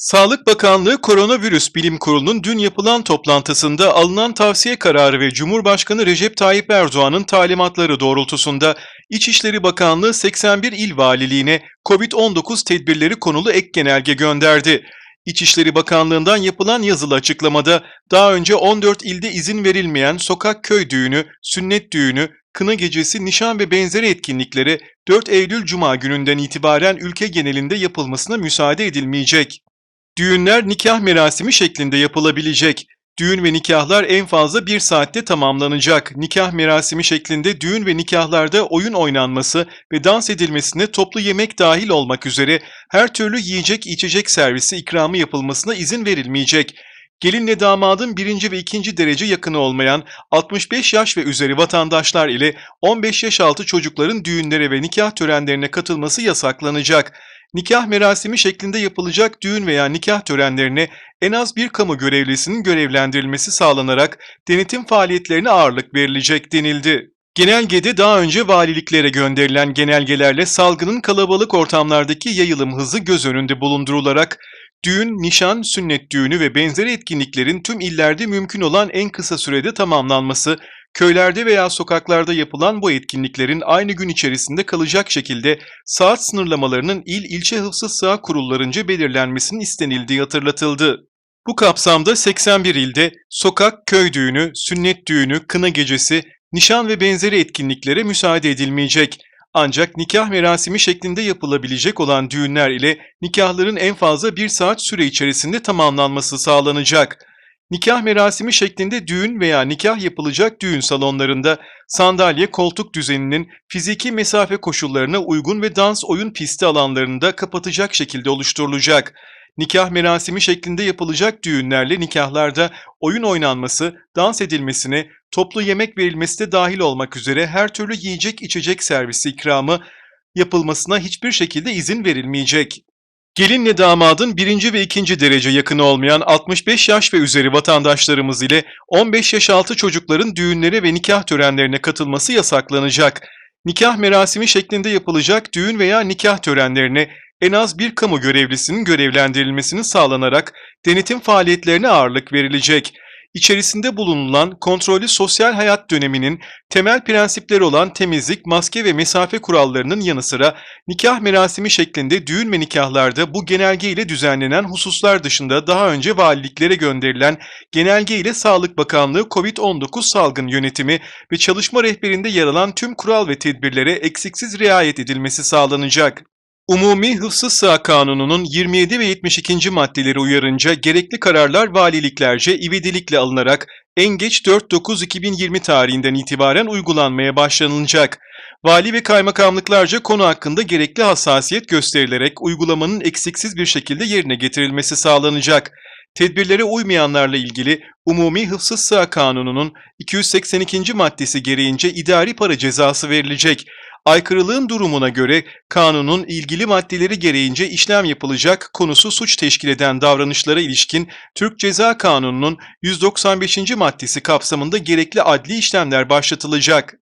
Sağlık Bakanlığı Koronavirüs Bilim Kurulu'nun dün yapılan toplantısında alınan tavsiye kararı ve Cumhurbaşkanı Recep Tayyip Erdoğan'ın talimatları doğrultusunda İçişleri Bakanlığı 81 il valiliğine COVID-19 tedbirleri konulu ek genelge gönderdi. İçişleri Bakanlığı'ndan yapılan yazılı açıklamada daha önce 14 ilde izin verilmeyen sokak köy düğünü, sünnet düğünü, kına gecesi, nişan ve benzeri etkinliklere 4 Eylül Cuma gününden itibaren ülke genelinde yapılmasına müsaade edilmeyecek. Düğünler nikah merasimi şeklinde yapılabilecek. Düğün ve nikahlar en fazla bir saatte tamamlanacak. Nikah merasimi şeklinde düğün ve nikahlarda oyun oynanması ve dans edilmesine toplu yemek dahil olmak üzere her türlü yiyecek içecek servisi ikramı yapılmasına izin verilmeyecek. Gelinle damadın birinci ve ikinci derece yakını olmayan 65 yaş ve üzeri vatandaşlar ile 15 yaş altı çocukların düğünlere ve nikah törenlerine katılması yasaklanacak. Nikah merasimi şeklinde yapılacak düğün veya nikah törenlerine en az bir kamu görevlisinin görevlendirilmesi sağlanarak denetim faaliyetlerine ağırlık verilecek denildi. Genelgede daha önce valiliklere gönderilen genelgelerle salgının kalabalık ortamlardaki yayılım hızı göz önünde bulundurularak düğün, nişan, sünnet düğünü ve benzeri etkinliklerin tüm illerde mümkün olan en kısa sürede tamamlanması, köylerde veya sokaklarda yapılan bu etkinliklerin aynı gün içerisinde kalacak şekilde saat sınırlamalarının il ilçe hıfzı sığa kurullarınca belirlenmesinin istenildiği hatırlatıldı. Bu kapsamda 81 ilde sokak, köy düğünü, sünnet düğünü, kına gecesi, nişan ve benzeri etkinliklere müsaade edilmeyecek. Ancak nikah merasimi şeklinde yapılabilecek olan düğünler ile nikahların en fazla bir saat süre içerisinde tamamlanması sağlanacak. Nikah merasimi şeklinde düğün veya nikah yapılacak düğün salonlarında sandalye koltuk düzeninin fiziki mesafe koşullarına uygun ve dans oyun pisti alanlarında kapatacak şekilde oluşturulacak. Nikah merasimi şeklinde yapılacak düğünlerle nikahlarda oyun oynanması, dans edilmesine, toplu yemek verilmesi de dahil olmak üzere her türlü yiyecek içecek servisi ikramı yapılmasına hiçbir şekilde izin verilmeyecek. Gelinle damadın birinci ve ikinci derece yakını olmayan 65 yaş ve üzeri vatandaşlarımız ile 15 yaş altı çocukların düğünlere ve nikah törenlerine katılması yasaklanacak. Nikah merasimi şeklinde yapılacak düğün veya nikah törenlerine en az bir kamu görevlisinin görevlendirilmesini sağlanarak denetim faaliyetlerine ağırlık verilecek. İçerisinde bulunulan kontrollü sosyal hayat döneminin temel prensipleri olan temizlik, maske ve mesafe kurallarının yanı sıra nikah merasimi şeklinde düğün ve nikahlarda bu genelge ile düzenlenen hususlar dışında daha önce valiliklere gönderilen genelge ile Sağlık Bakanlığı COVID-19 salgın yönetimi ve çalışma rehberinde yer alan tüm kural ve tedbirlere eksiksiz riayet edilmesi sağlanacak. Umumi Hıfzı Sıha Kanunu'nun 27 ve 72. maddeleri uyarınca gerekli kararlar valiliklerce ivedilikle alınarak en geç 4-9-2020 tarihinden itibaren uygulanmaya başlanılacak. Vali ve kaymakamlıklarca konu hakkında gerekli hassasiyet gösterilerek uygulamanın eksiksiz bir şekilde yerine getirilmesi sağlanacak. Tedbirlere uymayanlarla ilgili Umumi Hıfzı Sıha Kanunu'nun 282. maddesi gereğince idari para cezası verilecek. Aykırılığın durumuna göre kanunun ilgili maddeleri gereğince işlem yapılacak konusu suç teşkil eden davranışlara ilişkin Türk Ceza Kanunu'nun 195. maddesi kapsamında gerekli adli işlemler başlatılacak.